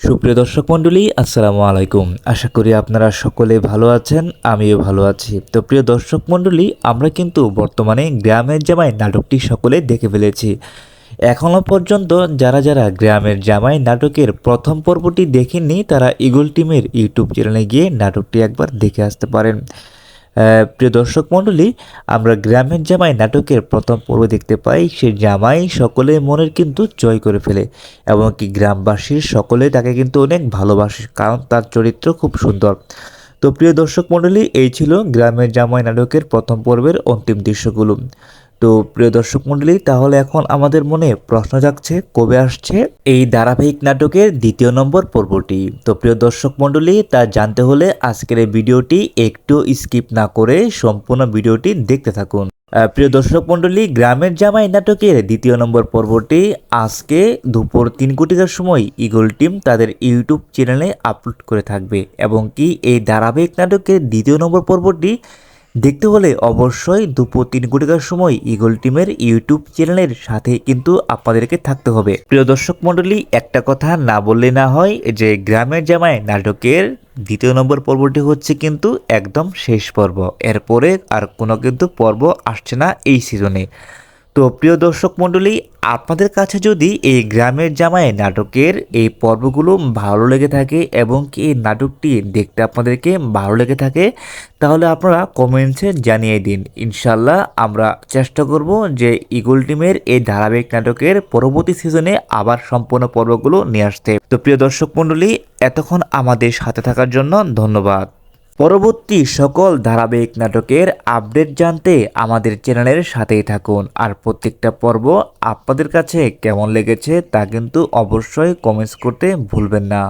সুপ্রিয় দর্শক মণ্ডলী, আসসালামু আলাইকুম। আশা করি আপনারা সকলে ভালো আছেন, আমিও ভালো আছি। তো প্রিয় দর্শক মণ্ডলী, আমরা কিন্তু বর্তমানে গ্রামের জামাই নাটকটি সকলে দেখে ফেলেছি। এখনও পর্যন্ত যারা যারা গ্রামের জামাই নাটকের প্রথম পর্বটি দেখেননি, তারা ইগল টিমের ইউটিউব চ্যানেলে গিয়ে নাটকটি একবার দেখে আসতে পারেন। প্রিয় দর্শক মণ্ডলী, আমরা গ্রামের জামাই নাটকের প্রথম পর্ব দেখতে পাই। সে জামাই সকলে মনের কিন্তু জয় করে ফেলে এবং কি গ্রামবাসীর সকলে তাকে কিন্তু অনেক ভালোবাসে, কারণ তার চরিত্র খুব সুন্দর। তো প্রিয় দর্শক মণ্ডলী, এই ছিল গ্রামের জামাই নাটকের প্রথম পর্বের অন্তিম দৃশ্যগুলো। তো প্রিয় দর্শক মণ্ডলী তাহলে এখন আমাদের মনে প্রশ্ন জাগছে, কবে আসছে এই ধারাবাহিক নাটকের দ্বিতীয় নম্বর পর্বটি? তো প্রিয় দর্শক মণ্ডলী তা জানতে হলে আজকের এই ভিডিওটি একটু স্কিপ না করে সম্পূর্ণ ভিডিওটি দেখতে থাকুন। প্রিয় দর্শক মণ্ডলী গ্রামের জামাই নাটকের দ্বিতীয় নম্বর পর্বটি আজকে দুপুর তিন কোটিকার সময় ইগল টিম তাদের ইউটিউব চ্যানেলে আপলোড করে থাকবে। এবং কি এই ধারাবাহিক নাটকের দ্বিতীয় নম্বর পর্বটি দেখতে হলে অবশ্যই দুপুর তিন কোটিকার সময় ইগল টিমের ইউটিউব চ্যানেলের সাথে কিন্তু আপনাদেরকে থাকতে হবে। প্রিয় দর্শক মণ্ডলী, একটা কথা না বললে না হয় যে গ্রামের জামায় নাটকের দ্বিতীয় নম্বর পর্বটি হচ্ছে কিন্তু একদম শেষ পর্ব। এরপরে আর কোনো কিন্তু পর্ব আসছে না এই সিজনে। তো প্রিয় দর্শক মণ্ডলী আপনাদের কাছে যদি এই গ্রামের জামাই নাটকের এই পর্বগুলো ভালো লেগে থাকে এবং কি এই নাটকটি দেখতে আপনাদেরকে ভালো লেগে থাকে, তাহলে আপনারা কমেন্টসে জানিয়ে দিন। ইনশাল্লাহ আমরা চেষ্টা করব যে ইগল টিমের এই ধারাবাহিক নাটকের পরবর্তী সিজনে আবার সম্পূর্ণ পর্বগুলো নিয়ে আসতে। তো প্রিয় দর্শক মণ্ডলী, এতক্ষণ আমাদের সাথে থাকার জন্য ধন্যবাদ। পরবর্তী সকল ধারাবাহিক নাটকের আপডেট জানতে আমাদের চ্যানেলের সাথেই থাকুন। আর প্রত্যেকটা পর্ব আপনাদের কাছে কেমন লেগেছে তা কিন্তু অবশ্যই কমেন্টস করতে ভুলবেন না।